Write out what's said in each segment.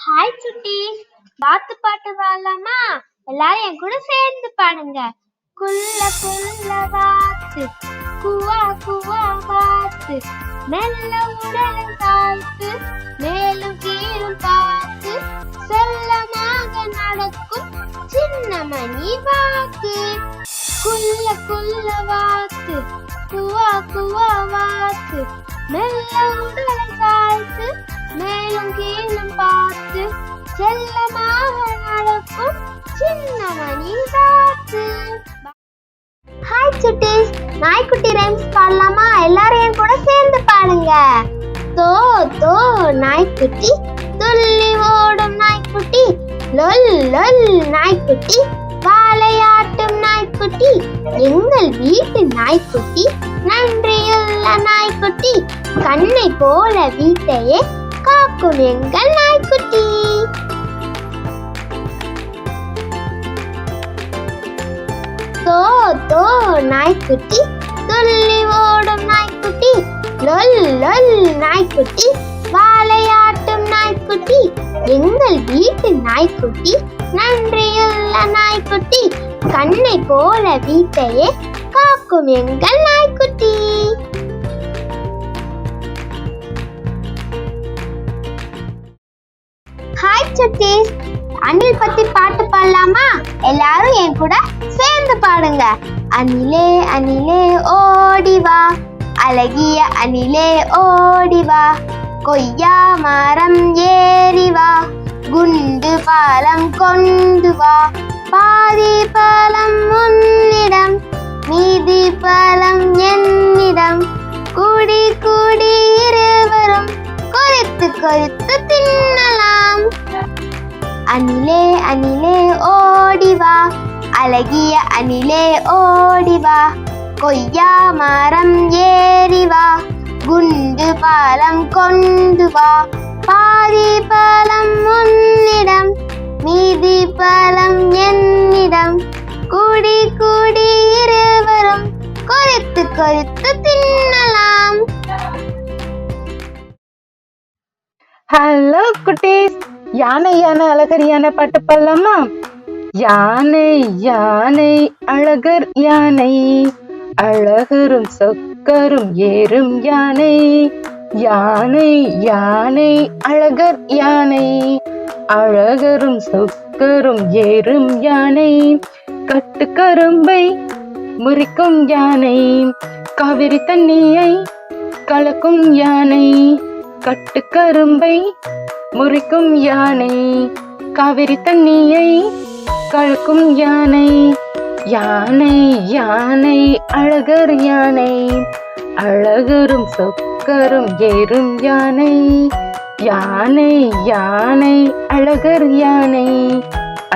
Hi சுட்டி பாத்து பாட்டு பாடலாமா எல்லாரும் என் கூட சேர்ந்து பாடுங்க. குள்ள குள்ள வாத்து குவா குவா வாத்து மெல்ல உடல் காத்து மேலும் கீழும் பார்த்து செல்லமாக நடக்கும் சின்ன மணி வாக்கு. குள்ள குள்ள வாத்து குவா குவா வாத்து மெல்ல உடல் காத்து மேலும் கீழும் பார்த்து செல்லமாக நடக்கும் சின்னமணி காத்து. ஹாய் சுட்டீஸ் நாய்க்குட்டி ரைம்ஸ் பாடலாமா? எல்லாரும் என் கூட சேர்ந்து பாடுங்க. தோ தோ நாய்க்குட்டி துள்ளி ஓடும் நாய்க்குட்டி லொல் லொல் நாய்க்குட்டி வாழையாட்டும் நாய்க்குட்டி எங்கள் வீட்டு நாய்க்குட்டி நன்றியுள்ள நாய்க்குட்டி கண்ணை போல வீட்டையே காக்கும் எங்கள் நாய்க்குட்டி. தோ தோ நாய்க்குட்டி. துள்ளி ஓடும் நாய்க்குட்டி. லொல் லொல் நாய்க்குட்டி. வாழையாட்டும் நாய்க்குட்டி. எங்கள் வீட்டு நாய்க்குட்டி. நன்றியுள்ள நாய்க்குட்டி. கண்ணை போல வீட்டையே காக்கும் எங்கள் நாய்க்குட்டி. சுட்டீஸ் அணில் பத்தி பாட்டு பாடலாமா? எல்லாரும் என் கூட சேர்ந்து பாடுங்க. அணிலே அணிலே ஓடி வா. அழகிய அணிலே ஓடி வா. கொய்யா மரம் ஏறி வா. குண்டு பாலம் கொண்டு வா. பாதி பாலம் உன்னிடம் மீதி பாலம் என்னிடம். கூடி கூடி இருவரும் குறித்து குறித்து அணிலே அணிலே ஓடிவா அழகிய அணிலே ஓடிவா கொய்யா மரம் ஏறிவா குண்டு பாலம் கொண்டு வா. பாதி பழம் உன்னிடம் மீதி பழம் என்னிடம். கூடி கூடி இருவரும் கொறித்து கொறித்து தின்னலாம். ஹலோ குட்டீஸ். யானை யானை அழகர் யானை பாட்டு பாடலாமா யானை யானை அழகர் யானை அழகரும் சொக்கரும் ஏறும் யானை யானை யானை அழகர் யானை அழகரும் சொக்கரும் ஏறும் யானை கட்டுக்கரும்பை முறிக்கும் யானை காவிரி தண்ணியை கலக்கும் யானை கட்டுக்கரும்பை முறிக்கும் யானை காவிரி தண்ணியை கழுக்கும் யானை. யானை யானை அழகர் யானை. அழகரும் சொக்கரும் ஏறும் யானை. யானை யானை அழகர் யானை.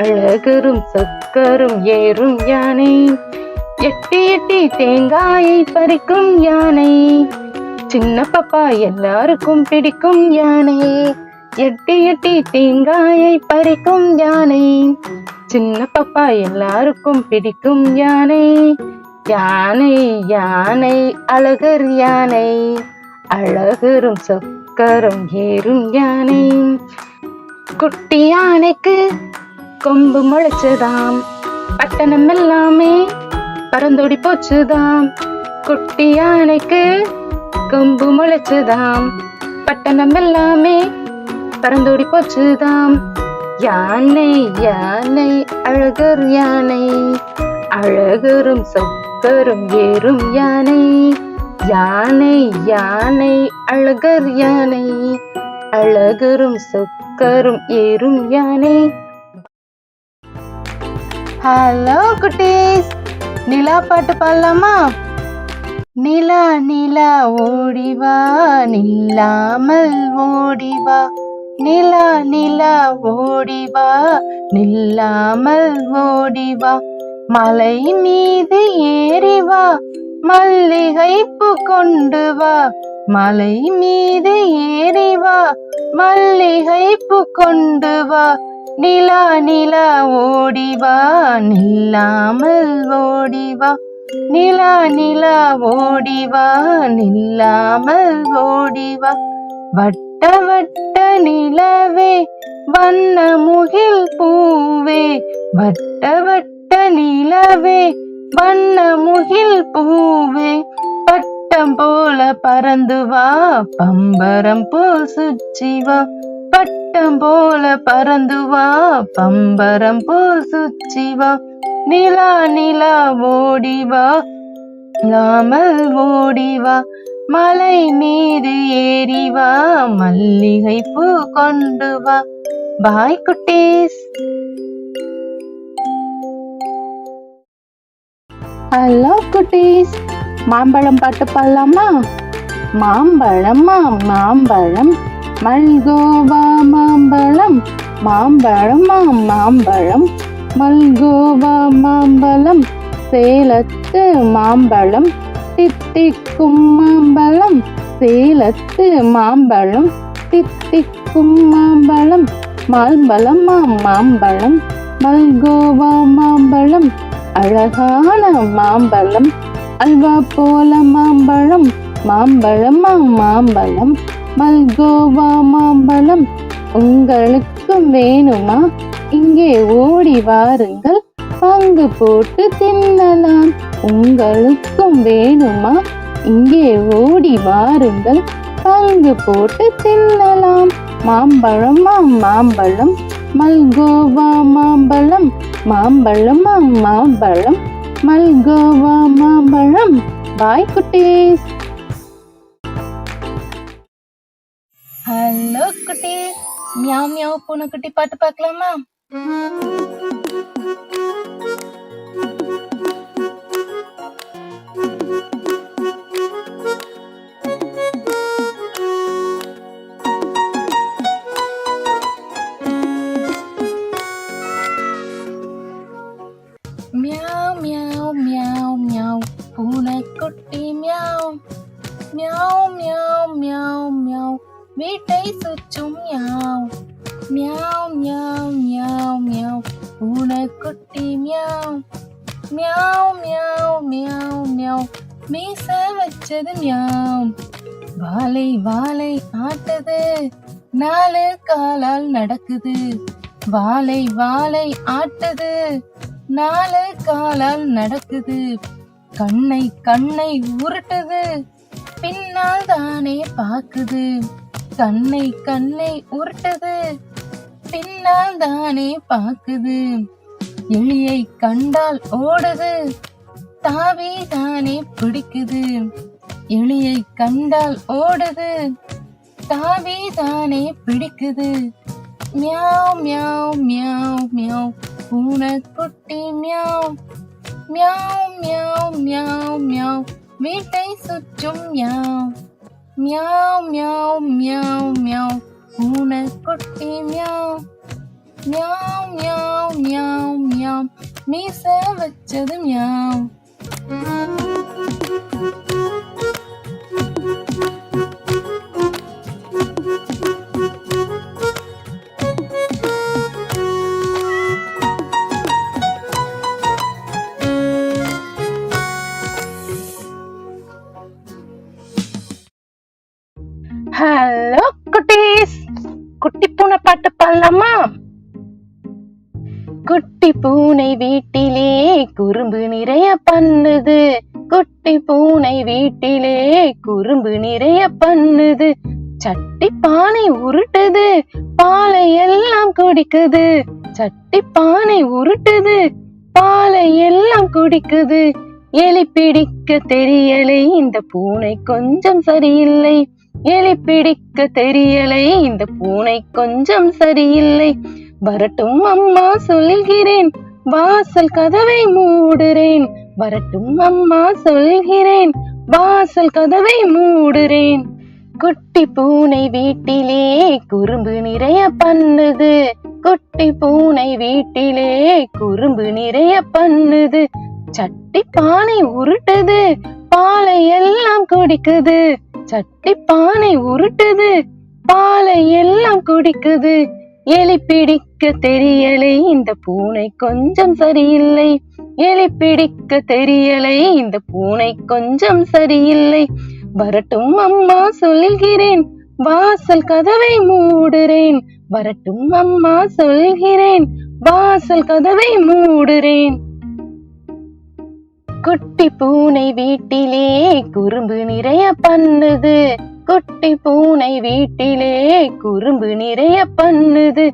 அழகரும் சொக்கரும் ஏறும் யானை. எட்டி எட்டி தேங்காயை பறிக்கும் யானை. சின்ன பாப்பா எல்லாருக்கும் பிடிக்கும் யானை. எட்டி எட்டி தேங்காயை பறிக்கும் யானை. சின்ன பாப்பா எல்லாருக்கும் பிடிக்கும் யானை. யானை யானை அழகர் யானை. அழகரும் சொக்கரும் ஏறும் யானை. குட்டி யானைக்கு கொம்பு முளைச்சதாம். பட்டணம் எல்லாமே பறந்தோடி போச்சுதாம். குட்டி யானைக்கு கொம்பு முளைச்சுதாம். பட்டணம் எல்லாமே பறந்தோடி போச்சுதாம். யானை யானை அழகர் யானை. அழகரும் சொக்கரும் ஏறும் யானை. யானை யானை அழகர் யானை. அழகரும் சொக்கரும் ஏறும் யானை. ஹலோ குட்டீஸ் நிலா பாட்டு பாடலாமா? நிலா நிலா ஓடிவா நில்லாமல் ஓடிவா நிலா நிலா ஓடிவா நில்லாமல் ஓடிவா மலை மீது ஏறிவா மல்லிகை கொண்டு வா. மலை மீது ஏறிவா மல்லிகை கொண்டு வா. நிலா நிலா ஓடிவா நில்லாமல் ஓடிவா நிலா நிலா ஓடிவா நில்லாமல் ஓடிவா வட்ட வட்டவட்ட நிலவே வண்ண முகில் பூவே. வட்டவட்ட நிலவே வண்ண முகில் பூவே. பட்டம் போல பறந்து வா பம்பரம் போல் சுற்றி வா. பட்டம் போல பறந்து வா பம்பரம் போல் சுற்றி வா. நிலா நிலா ஓடிவா இல்லாமல் ஓடிவா மலை மீது ஏறி வா மல்லிகை பூ கொண்டு வா. பாய் குட்டீஸ். ஹலோ குட்டீஸ். மாம்பழம் பாட்டு பாடலாமா? மாம்பழமா மாம்பழம். மல்கோவா மாம்பழம். மாம்பழமா மாம்பழம். மல்கோவா மாம்பழம். சேலத்து மாம்பழம். தித்திக்கும் மாம்பழம் சேலத்து மாம்பழம் தித்திக்கும் மாம்பழம் மாம்பழமா மாம்பழம் மல்கோவா மாம்பழம் அழகான மாம்பழம் அல்வா போல மாம்பழம் மாம்பழமா மாம்பழம் மல்கோவா மாம்பழம். உங்களுக்கும் வேணுமா? இங்கே ஓடி வாருங்கள். பங்கு போட்டு தின்னலாம். உங்களுக்கும் வேணுமா? இங்கே ஓடி வாருங்கள். பங்கு போட்டு தின்னலாம். மாம்பழமா மாம்பழம். மல்கோவா மாம்பழம். மாம்பழமா மாம்பழம். மல்கோவா மாம்பழம். பாய் குட்டீஸ். ஹலோ குட்டீஸ். மியாவ் மியாவ் பூனைக்குட்டி பாட்டு பார்க்கலாமா? மியாவ் மியாவ் மியாவ் மியாவ் பூனைக்குட்டி மியாவ் மியாவ் மியாவ் மியாவ் மியாவ் வீட்டை சுற்றும் மியாவ் மியாவ் மியாவ் மியாவ் மியாவ் பூனைக்குட்டி மியாவ் மியாவ் மியாவ் மியாவ் மியாவ் மீச வச்சது மியாவ் வாலை வாலை ஆட்டுது. நாலு காலால் நடக்குது. வாலை வாலை ஆட்டுது. நாலு காலால் நடக்குது. கண்ணை கண்ணை உருட்டுது. பின்னால் தானே பாக்குது. கண்ணை கண்ணை உருட்டுது. பின்னால் தானே பாக்குது. எலியை கண்டால் ஓடுது. தாவி தானே பிடிக்குது. எலியை கண்டால் ஓடுது. தாவி தானே பிடிக்குது. மியாவ் மியாவ் மியாவ் மியாவ். பூனைக்குட்டி மியாவ் மியாவ் மியாவ் மியாவ் மியாவ் வீட்டை சுற்றும் மியாவ் மியாவ் மியாவ் மியாவ் மியாவ் பூனைக்குட்டி மியாவ் மியாவ் மியாவ் மியாவ் மியாவ் மீச வச்சது மியாவ் ஹலோ குட்டீஸ் குட்டி பூனை பாட்டு பாடலாமா? குட்டி பூனை வீட்டிலே குறும்பு நிறைய பண்ணுது. குட்டி பூனை வீட்டிலே குறும்பு நிறைய பண்ணுது. சட்டி பானை உருட்டுது பாலை எல்லாம் குடிக்குது. சட்டி பானை உருட்டுது பாலை எல்லாம் குடிக்குது. எலி பிடிக்க தெரியலை இந்த பூனை கொஞ்சம் சரியில்லை. எலி பிடிக்க தெரியலை. இந்த பூனை கொஞ்சம் சரியில்லை. வரட்டும் அம்மா சொல்கிறேன். வாசல் கதவை மூடுறேன். வரட்டும் அம்மா சொல்கிறேன். வாசல் கதவை மூடுறேன். குட்டி பூனை வீட்டிலே குறும்பு நிறைய பண்ணுது. குட்டி பூனை வீட்டிலே குறும்பு நிறைய பண்ணுது. சட்டி பானை உருட்டுது. பாலை எல்லாம் குடிக்குது. சட்டி பானை உருட்டுது பாலை எல்லாம் குடிக்குது. எலி பிடிக்க தெரியலை இந்த பூனை கொஞ்சம் சரியில்லை. எலி பிடிக்க தெரியலை இந்த பூனை கொஞ்சம் சரியில்லை. வரட்டும் அம்மா சொல்கிறேன். வாசல் கதவை மூடுறேன். வரட்டும் அம்மா சொல்கிறேன். வாசல் கதவை மூடுறேன். குட்டி பூனை வீட்டிலே குறும்பு நிறைய பண்ணுது. குட்டி பூனை வீட்டிலே குறும்பு நிறைய பண்ணுது.